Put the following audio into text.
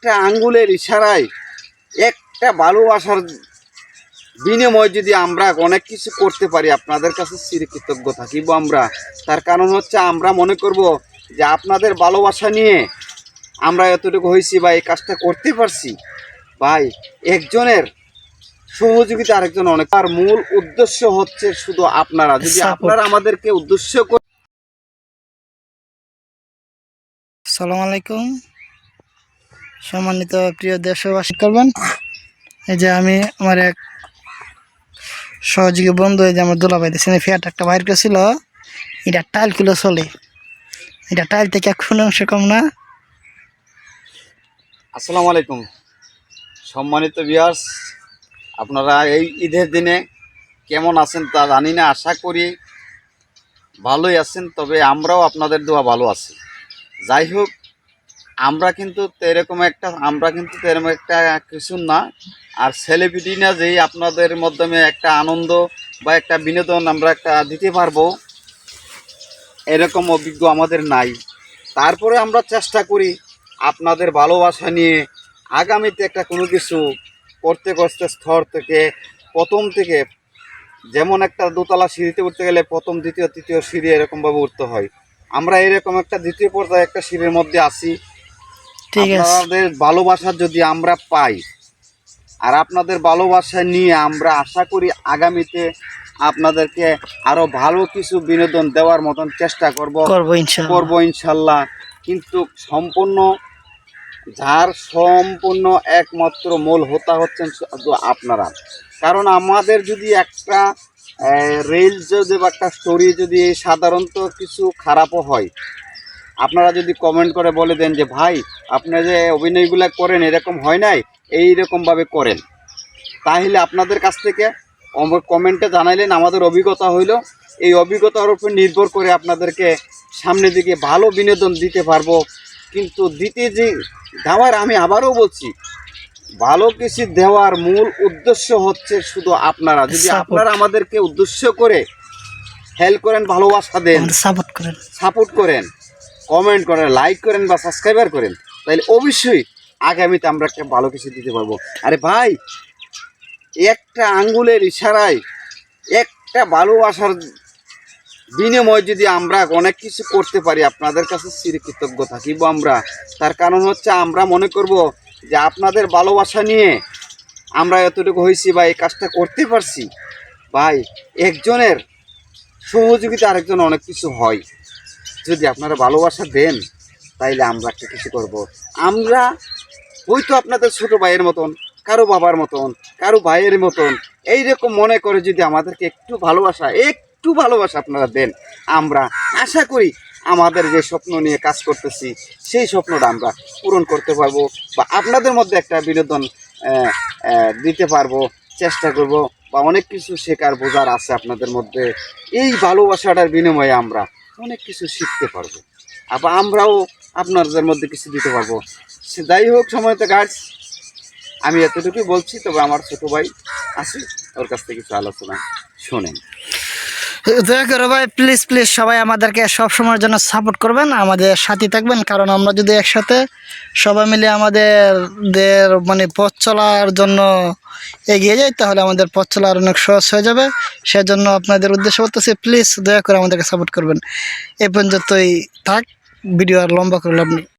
একটা আঙ্গুলের ইশারায় একটা ভালোবাসার বিনিময় যদি আমরা অনেক কিছু করতে পারি আপনাদের কাছে চির কৃতজ্ঞ থাকিব আমরা। তার কারণ হচ্ছে আমরা মনে করব যে আপনাদের ভালোবাসা নিয়ে আমরা এতটুকু হয়েছি বা এই কাজটা করতে পারছি। ভাই একজনের সহযোগিতা আরেকজন অনেক। তার মূল উদ্দেশ্য হচ্ছে শুধু আপনারা। যদি আপনারা আমাদেরকে উদ্দেশ্য করে সালাম আলাইকুম। সম্মানিত প্রিয় দেশবাসী করবেন এই যে আমি আমার এক সহযোগী বন্ধু, এই যে আমার দোলাভাই দিয়েছেন ফিয়াট একটা বাইর করেছিল। এটা টাইল কিলো চলে। এটা টাইল থেকে কোনো অংশ কম না। আসসালামু আলাইকুম। সম্মানিত বিয়ার্স আপনারা এই ঈদের দিনে কেমন আছেন তা জানি না, আশা করি ভালোই আছেন, তবে আমরাও আপনাদের দোয়া ভালো আছি। যাই হোক আমরা কিন্তু এরকম একটা, আমরা কিন্তু এরকম একটা কিছু না। আর সেলিব্রিটি না যেই আপনাদের মাধ্যমে একটা আনন্দ বা একটা বিনোদন আমরা একটা দিতে পারব, এরকম অভিজ্ঞ আমাদের নাই। তারপরে আমরা চেষ্টা করি আপনাদের ভালোবাসা নিয়ে আগামীতে একটা কোনো কিছু করতে করতে স্তর থেকে প্রথম থেকে যেমন একটা দোতলা সিঁড়িতে উঠতে গেলে প্রথম, দ্বিতীয়, তৃতীয় সিঁড়ি এরকমভাবে উঠতে হয়। আমরা এরকম একটা দ্বিতীয় পর্যায়ে একটা সিঁড়ির মধ্যে আসি ঠিক আছে। আপনাদের ভালোবাসা যদি আমরা পাই আর আপনাদের ভালোবাসা নিয়ে আমরা আশা করি আগামীতে আপনাদেরকে আরও ভালো কিছু বিনোদন দেওয়ার মতন চেষ্টা করব। করব ইনশাল্লাহ। কিন্তু সম্পূর্ণ যার সম্পূর্ণ একমাত্র মূল হোতা হচ্ছেন আপনারা। কারণ আমাদের যদি একটা রিল যদি বা একটা স্টোরি যদি সাধারণত কিছু খারাপও হয় আপনারা যদি কমেন্ট করে বলে দেন যে ভাই আপনি যে অভিনয়গুলো করেন এরকম হয় নাই? এই রকমভাবে করেন। তাহলে আপনাদের কাছ থেকে কমেন্টে জানাইলেন আমাদের অভিজ্ঞতা হইল। এই অভিজ্ঞতার উপর নির্ভর করে আপনাদেরকে সামনের দিকে ভালো বিনোদন দিতে পারব। কিন্তু দিতে যে দেওয়ার আমি আবারও বলছি ভালো কিছু দেওয়ার মূল উদ্দেশ্য হচ্ছে শুধু আপনারা। যদি আপনারা আমাদেরকে উদ্দেশ্য করে হেল্প করেন ভালোবাসা দেন সাপোর্ট করেন। সাপোর্ট করেন কমেন্ট করেন লাইক করেন বা সাবস্ক্রাইবার করেন, তাহলে অবশ্যই আগামীতে আমরা একটা ভালো কিছু দিতে পারব। আরে ভাই, একটা আঙ্গুলের ইশারায় একটা ভালোবাসার বিনিময় যদি আমরা অনেক কিছু করতে পারি, আপনাদের কাছে চির কৃতজ্ঞ থাকিব আমরা। তার কারণ হচ্ছে আমরা মনে করব যে আপনাদের ভালোবাসা নিয়ে আমরা এতটুকু হয়েছি বা এই কাজটা করতে পারছি। ভাই, একজনের সহযোগিতা আরেকজন অনেক কিছু হয়। যদি আপনারা ভালোবাসা দেন, তাইলে আমরা একটা কিছু করব? আমরা হয়তো আপনাদের ছোট ভাইয়ের মতন, কারও বাবার মতন, কারও ভাইয়ের মতন, এইরকম মনে করে যদি আমাদেরকে একটু ভালোবাসা একটু ভালোবাসা আপনারা দেন, আমরা আশা করি আমাদের যে স্বপ্ন নিয়ে কাজ করতেছি, সেই স্বপ্নটা আমরা পূরণ করতে পারব বা আপনাদের মধ্যে একটা বিনোদন দিতে পারব, চেষ্টা করব বা অনেক কিছু শেখার বোঝার আছে আপনাদের মধ্যে। এই ভালোবাসাটার বিনিময়ে আমরা অনেক কিছু শিখতে পারব। আবার আমরাও আপনাদের মধ্যে কিছু দিতে পারব। সে যাই হোক সময়তে গাছ আমি এতটুকুই বলছি, তবে আমার ছোট ভাই আছে ওর কাছ থেকে কিছু আলোচনা শোনেন। দয়া করে ভাই প্লিজ প্লিজ সবাই আমাদেরকে সব সময়ের জন্য সাপোর্ট করবেন, আমাদের সাথে থাকবেন, কারণ আমরা যদি একসাথে সবাই মিলে আমাদের দের মানে পথ চলার জন্য এগিয়ে যাই, তাহলে আমাদের পথ চলা আর অনেক সহজ হয়ে যাবে। সেজন্য আপনাদের উদ্দেশ্য করতেছি প্লিজ দয়া করে আমাদেরকে সাপোর্ট করবেন। এ পর্যন্তই থাক ভিডিও আর লম্বা করে লাভ নেই।